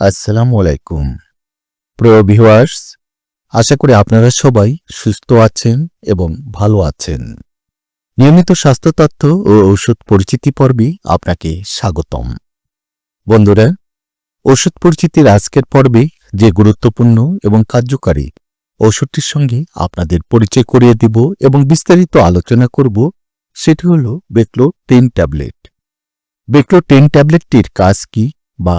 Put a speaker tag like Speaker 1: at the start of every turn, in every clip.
Speaker 1: আসসালামু আলাইকুম। প্রিয় ভিউয়ার্স আশা করি আপনারা সবাই সুস্থ আছেন এবং ভালো আছেন। নিয়মিত স্বাস্থ্য তথ্য ও ঔষধ পরিচিতি পর্বে আপনাকে স্বাগতম। বন্ধুরা ওষুধ পরিচিতির আজকের পর্বে যে গুরুত্বপূর্ণ এবং কার্যকারী ওষুধটির সঙ্গে আপনাদের পরিচয় করিয়ে দিব এবং বিস্তারিত আলোচনা করব, সেটি হল baclofen tablet baclofen ট্যাবলেটটির কাজ কি বা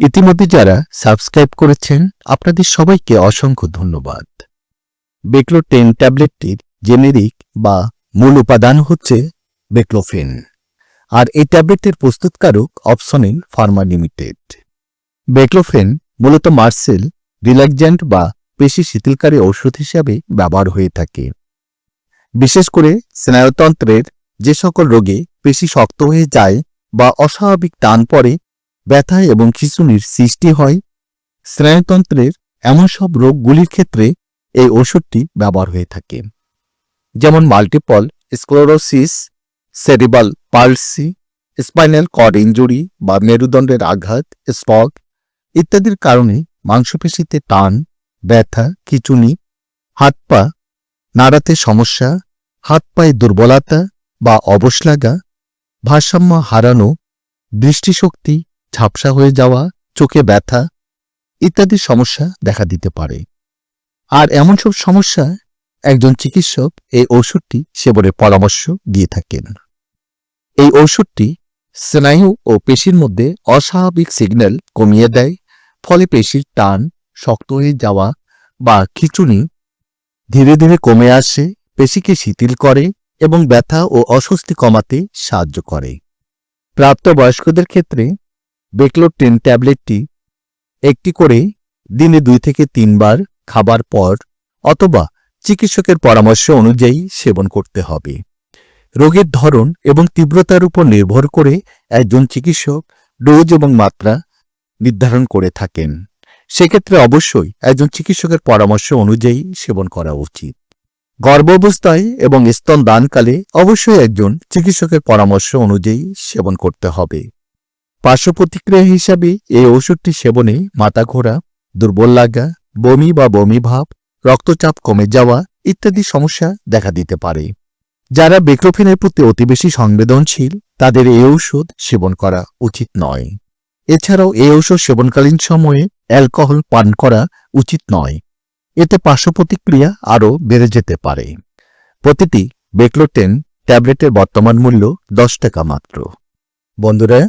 Speaker 1: ইতিমধ্যে যারা সাবস্ক্রাইব করেছেন, আপনাদের সবাইকে অসংখ্য ধন্যবাদ। বেক্লো টেন ট্যাবলেটটির জেনেরিক বা মূল উপাদান হচ্ছে বেক্লোফেন আর এই ট্যাবলেটের প্রস্তুতকারক অপশনিল ফার্মা লিমিটেড বেক্লোফেন মূলত মার্সেল রিল্যাক্সেন্ট বা পেশি শিথিলকারী ঔষধ হিসাবে ব্যবহার হয়ে থাকে। বিশেষ করে স্নায়ুতন্ত্রের যে সকল রোগে পেশি শক্ত হয়ে যায় বা অস্বাভাবিক টান পড়ে ব্যথা এবং খিঁচুনির সৃষ্টি হয়। স্নায়ুতন্ত্রের এমন সব রোগগুলির ক্ষেত্রে এই ওষুধটি ব্যবহার হয়ে থাকে। যেমন multiple sclerosis cerebral palsy spinal cord injury বা মেরুদণ্ডের আঘাত স্পক ইত্যাদির কারণে মাংসপেশিতে টান, ব্যথা খিচুনি হাত পা, নাড়াতে সমস্যা, হাত পায়ে দুর্বলতা বা অবশ লাগা, ভারসাম্য হারানো, দৃষ্টিশক্তি ঝাপসা হয়ে যাওয়া, চোখে ব্যথা ইত্যাদি সমস্যা দেখা দিতে পারে। আর এমন সব সমস্যা একজন চিকিৎসক এই ওষুধটি সেবনের পরামর্শ দিয়ে থাকেন। এই ওষুধটি স্নায়ু ও পেশির মধ্যে অস্বাভাবিক সিগন্যাল কমিয়ে দেয়, ফলে পেশির টান শক্ত হয়ে যাওয়া বা খিচুনি ধীরে ধীরে কমে আসে, পেশিকে শিথিল করে এবং ব্যথা ও অস্বস্তি কমাতে সাহায্য করে। প্রাপ্তবয়স্কদের ক্ষেত্রে বেক্লোটিন ট্যাবলেটটি একটি করে দিনে দুই থেকে তিনবার খাবার পর অথবা চিকিৎসকের পরামর্শ অনুযায়ী সেবন করতে হবে। রোগের ধরন এবং তীব্রতার উপর নির্ভর করে একজন চিকিৎসক ডোজ এবং মাত্রা নির্ধারণ করে থাকেন। সেক্ষেত্রে অবশ্যই একজন চিকিৎসকের পরামর্শ অনুযায়ী সেবন করা উচিত। গর্ভাবস্থায় এবং স্তন দানকালে অবশ্যই একজন চিকিৎসকের পরামর্শ অনুযায়ী সেবন করতে হবে। পার্শ্ব প্রতিক্রিয়া হিসাবে এই ওষুধটি সেবনে মাথা ঘোরা, দুর্বল লাগা, বমি বা বমি ভাব, রক্তচাপ কমে যাওয়া ইত্যাদি সমস্যা দেখা দিতে পারে। যারা বেক্রোফেনের প্রতি অতি বেশি সংবেদনশীল, তাদের এই ঔষধ সেবন করা উচিত নয়। এছাড়াও এই ঔষধ সেবনকালীন সময়ে অ্যালকোহল পান করা উচিত নয়। এতে পার্শ্ব প্রতিক্রিয়া আরও বেড়ে যেতে পারে। প্রতিটি বেক্লোটেন ট্যাবলেটের বর্তমান মূল্য দশ টাকা মাত্র। বন্ধুরা